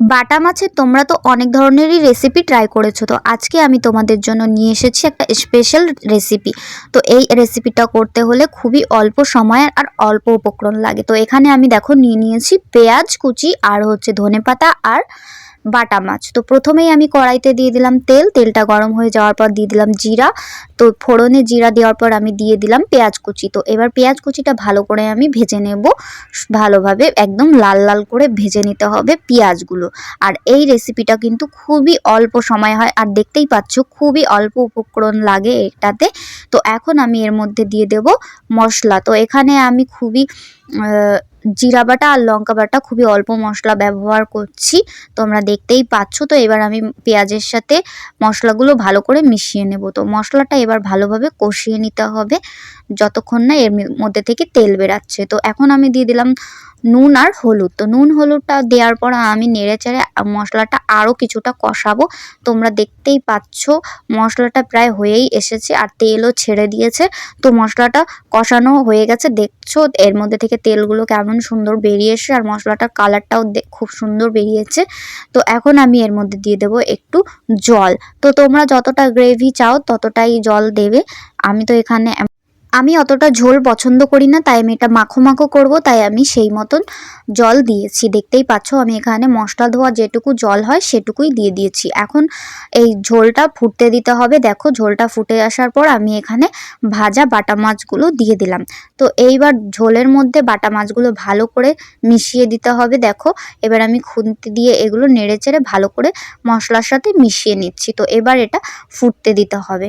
বাটা মাছের তোমরা তো অনেক ধরনেরই রেসিপি ট্রাই করেছ, তো আজকে আমি তোমাদের জন্য নিয়ে এসেছি একটা স্পেশাল রেসিপি তো এই রেসিপিটা করতে হলে খুবই অল্প সময় আর অল্প উপকরণ লাগে। তো এখানে আমি দেখো নিয়ে নিয়েছি পেঁয়াজ কুচি, আর হচ্ছে ধনে পাতা আর বাটা মাছ। তো প্রথমেই আমি কড়াইতে দিয়ে দিলাম তেল, তেলটা গরম হয়ে যাওয়ার পর দিয়ে দিলাম জিরা। তো ফোড়নে জিরা দেওয়ার পর আমি দিয়ে দিলাম পেঁয়াজ কুচি। তো এবার পেঁয়াজ কুচিটা ভালো করে আমি ভেজে নেব। ভালোভাবে একদম লাল লাল করে ভেজে নিতে হবে পেঁয়াজগুলো। আর এই রেসিপিটা কিন্তু খুবই অল্প সময় হয় আর দেখতেই পাচ্ছ খুবই অল্প উপকরণ লাগে এটাতে। তো এখন আমি এর মধ্যে দিয়ে দেব মশলা। তো এখানে আমি খুবই জিরা বাটা আর লঙ্কা বাটা খুবই অল্প মশলা ব্যবহার করছি, তোমরা দেখতেই পাচ্ছ। তো এবার আমি পেঁয়াজের সাথে মশলাগুলো ভালো করে মিশিয়ে নেব। তো মশলাটা এবার ভালোভাবে কষিয়ে নিতে হবে। যতক্ষণ না এর মধ্যে থেকে তেল বেরাচ্ছে। তো এখন আমি দিয়ে দিলাম নুন আর হলুদ। তো নুন, হলুদটা দেওয়ার পর আমি নেড়ে চেড়ে মশলাটা আরও কিছুটা কষাবো। তোমরা দেখতেই পাচ্ছ, মশলাটা প্রায় হয়েই এসেছে আর তেলও ছেড়ে দিয়েছে। তো মশলাটা কষানো হয়ে গেছে। দেখছ, এর মধ্যে থেকে তেলগুলো কেমন সুন্দর বেরিয়ে এসে আর মশলাটার কালারটাও খুব সুন্দর বেরিয়েছে। তো এখন আমি এর মধ্যে দিয়ে দেবো একটু জল। তো তোমরা যতটা গ্রেভি চাও ততটাই জল দেবে। আমি তো এখানে আমি অতটা ঝোল পছন্দ করি না, তাই আমি এটা মাখো মাখো করব, তাই আমি সেই মতন জল দিয়েছি। দেখতেই পাচ্ছ, আমি এখানে মশলা ধোয়া যেটুকু জল হয় সেটুকুই দিয়ে দিয়েছি। এখন এই ঝোলটা ফুটতে দিতে হবে। দেখো, ঝোলটা ফুটে আসার পর আমি এখানে ভাজা বাটা মাছগুলো দিয়ে দিলাম। তো এইবার ঝোলের মধ্যে বাটা মাছগুলো ভালো করে মিশিয়ে দিতে হবে। দেখো, এবার আমি খুন্তি দিয়ে এগুলো নেড়ে চেড়ে ভালো করে মশলার সাথে মিশিয়ে নিচ্ছি। তো এবার এটা ফুটতে দিতে হবে।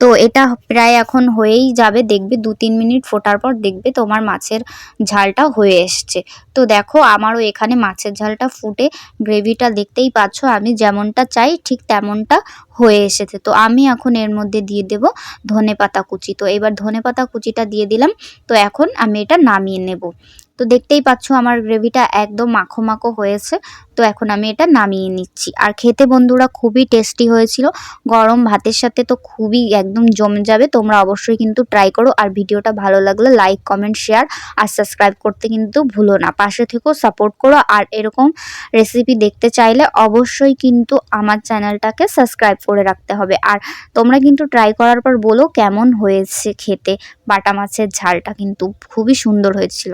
তো এটা প্রায় এখন হয়েই যাবে, দেখবে দু তিন মিনিট ফোটার পর দেখবে তোমার মাছের ঝালটা হয়ে এসছে। তো দেখো আমারও এখানে মাছের ঝালটা ফুটে, গ্রেভিটা দেখতেই পাচ্ছ, আমি যেমনটা চাই ঠিক তেমনটা হয়ে এসেছে। তো আমি এখন এর মধ্যে দিয়ে দেব ধনে পাতা কুচি। তো এবার ধনে পাতা কুচিটা দিয়ে দিলাম, তো এখন আমি এটা নামিয়ে নেব। তো দেখতেই পাচ্ছ আমার গ্রেভিটা একদম মাখো মাখো হয়েছে। তো এখন আমি এটা নামিয়ে নিচ্ছি। আর খেতে বন্ধুরা খুবই টেস্টি হয়েছিল। গরম ভাতের সাথে তো খুবই একদম জমে যাবে। তোমরা অবশ্যই কিন্তু ট্রাই করো। আর ভিডিওটা ভালো লাগলে লাইক কমেন্ট শেয়ার আর সাবস্ক্রাইব করতে কিন্তু ভুলো না। পাশে থেকেও সাপোর্ট করো। আর এরকম রেসিপি দেখতে চাইলে অবশ্যই কিন্তু আমার চ্যানেলটাকে সাবস্ক্রাইব করে রাখতে হবে। আর তোমরা কিন্তু ট্রাই করার পর বলো কেমন হয়েছে খেতে। বাটা মাছের ঝালটা কিন্তু খুবই সুন্দর হয়েছিল।